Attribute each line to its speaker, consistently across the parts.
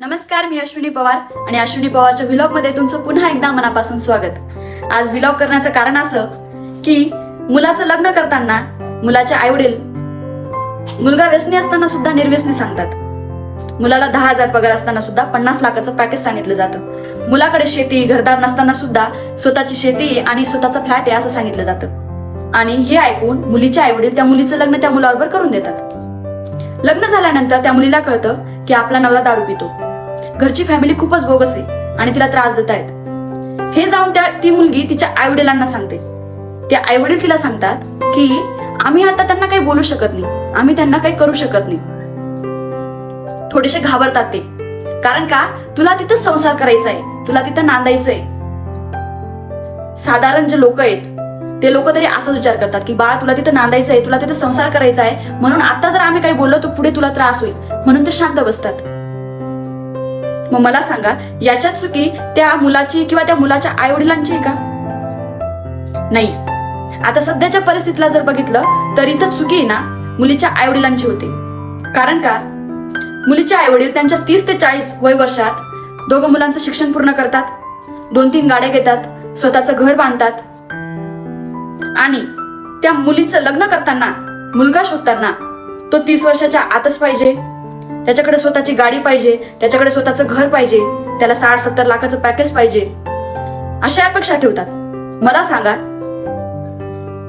Speaker 1: नमस्कार मी अश्विनी पवार आणि अश्विनी पवारच्या व्हिलॉगमध्ये तुमचं पुन्हा एकदा मनापासून स्वागत. आज व्हिलॉग करण्याचं कारण असं की मुलाचं लग्न करताना मुलाचे आईवडील मुलगा व्यसनी असताना सुद्धा निर्व्यसनी सांगतात. मुलाला दहा हजार पगार असताना सुद्धा पन्नास लाखाचं पॅकेज सांगितलं जातं. मुलाकडे शेती घरदार नसताना सुद्धा स्वतःची शेती आणि स्वतःचा फ्लॅट आहे असं सांगितलं जातं. आणि हे ऐकून मुलीचे आईवडील त्या मुलीचं लग्न त्या मुलाबरोबर करून देतात. लग्न झाल्यानंतर त्या मुलीला कळतं की आपला नवरा दारू पितो. घरची फॅमिली खूपच बोगस आहे आणि तिला त्रास देत आहेत. हे जाऊन त्या ती मुलगी तिच्या आई वडिलांना सांगते. त्या आई वडील तिला सांगतात की आम्ही आता त्यांना काही बोलू शकत नाही. आम्ही त्यांना काही करू शकत नाही. थोडेसे घाबरतात ते. कारण का? तुला तिथं संसार करायचा आहे. तुला तिथं नांदायचं आहे. साधारण जे लोक आहेत ते लोक तरी असाच विचार करतात की बाळा तुला तिथं नांदायचं आहे. तुला तिथं संसार करायचा आहे. म्हणून आता जर आम्ही काही बोललो तर पुढे तुला त्रास होईल. म्हणून ते शांत बसतात. मग मला सांगा याच्यात चुकी त्या मुलाची किंवा त्या मुलाच्या आई वडिलांची आहे का? नाही. आता सध्याच्या परिस्थितीला जर बघितलं तर इथं चुकी आहे ना मुलीच्या आई वडिलांची होते. कारण का? मुलीचे आई वडील त्यांच्या तीस ते चाळीस वय वर्षात दोघं मुलांचं शिक्षण पूर्ण करतात. दोन तीन गाड्या घेतात स्वतःचं घर बांधतात. आणि त्या मुलीचं लग्न करताना मुलगा शोधताना तो तीस वर्षाच्या आतच पाहिजे. त्याच्याकडे स्वतःची गाडी पाहिजे त्याच्याकडे स्वतःचं घर पाहिजे त्याला साठ सत्तर लाखाचं पॅकेज पाहिजे. अशा अपेक्षा ठेवतात. मला सांगा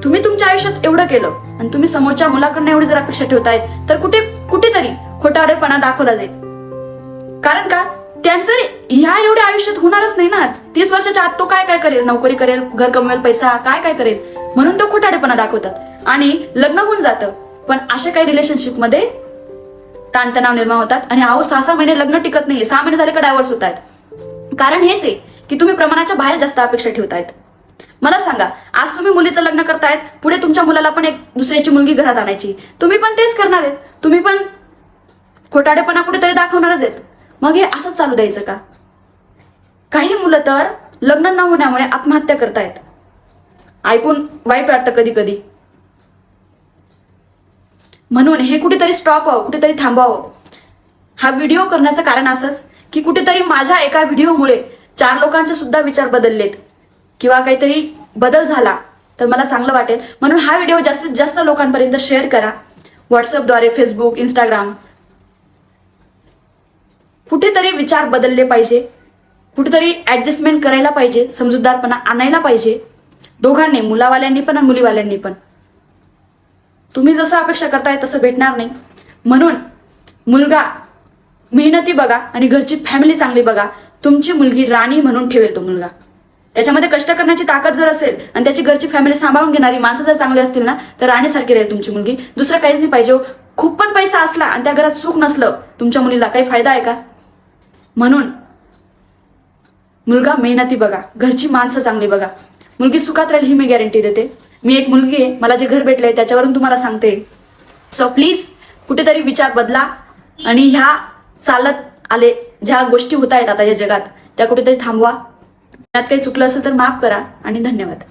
Speaker 1: तुम्ही तुमच्या आयुष्यात एवढं केलं आणि तुम्ही समोरच्या मुलाकडनं एवढी जर अपेक्षा ठेवतायत तर कुठे कुठेतरी खोटाडेपणा दाखवला जाईल. कारण का? त्यांचं ह्या एवढ्या आयुष्यात होणारच नाही ना. तीस वर्षाच्या आत तो काय काय करेल? नोकरी करेल घर कमवेल पैसा काय काय करेल? म्हणून तो खोटाडेपणा दाखवतात. आणि लग्न होऊन जातं. पण अशा काही रिलेशनशिपमध्ये ताणतणाव निर्माण होतात आणि अहो सहा सहा महिने लग्न टिकत नाही सहा महिने झाले का डायव्हर्स होत आहेत? कारण हेच आहे की तुम्ही प्रमाणाच्या बाहेर जास्त अपेक्षा ठेवतायत. मला सांगा आज तुम्ही मुलीचं लग्न करतायत पुढे तुमच्या मुलाला पण एक दुसऱ्याची मुलगी घरात आणायची. तुम्ही पण तेच करणार आहेत. तुम्ही पण खोटाडेपणा कुठेतरी दाखवणारच आहेत. मग हे असंच चालू द्यायचं का? काही मुलं तर लग्न न होण्यामुळे आत्महत्या करतायत. ऐकून वाईट वाटतं कधी कधी म्हणून हे कुठेतरी स्टॉप व्हावं कुठेतरी थांबावं हा व्हिडिओ करण्याचं कारण असंच की कुठेतरी माझ्या एका व्हिडिओमुळे चार लोकांचे सुद्धा विचार बदललेत. किंवा काहीतरी बदल झाला तर मला चांगलं वाटेल. म्हणून हा व्हिडिओ जास्तीत जास्त लोकांपर्यंत शेअर करा. व्हॉट्सअपद्वारे फेसबुक इंस्टाग्राम कुठेतरी विचार बदलले पाहिजे. कुठेतरी ॲडजस्टमेंट करायला पाहिजे. समजूतदारपणा आणायला पाहिजे. दोघांनी मुलावाल्यांनी पण आणि मुलीवाल्यांनी पण. तुम्ही जसं अपेक्षा करताय तसं भेटणार नाही. म्हणून मुलगा मेहनती बघा आणि घरची फॅमिली चांगली बघा. तुमची मुलगी राणी म्हणून ठेवेल तो मुलगा. त्याच्यामध्ये कष्ट करण्याची ताकद जर असेल आणि त्याची घरची फॅमिली सांभाळून घेणारी माणसं जर चांगली असतील ना तर राणीसारखी राहील तुमची मुलगी. दुसरं काहीच नाही पाहिजे हो. खूप पण पैसा असला आणि त्या घरात सुख नसलं तुमच्या मुलीला काही फायदा आहे का? म्हणून मुलगा मेहनती बघा. घरची माणसं चांगली बघा. मुलगी सुखात राहील ही मी गॅरंटी देते. मी एक मुलगी आहे मला जे घर भेटलंय त्याच्यावरून तुम्हाला सांगते. सो प्लीज कुठेतरी विचार बदला आणि ह्या चालत आले ज्या गोष्टी होत आहेत आता या जगात त्या कुठेतरी थांबवा. त्यात काही चुकलं असेल तर माफ करा आणि धन्यवाद.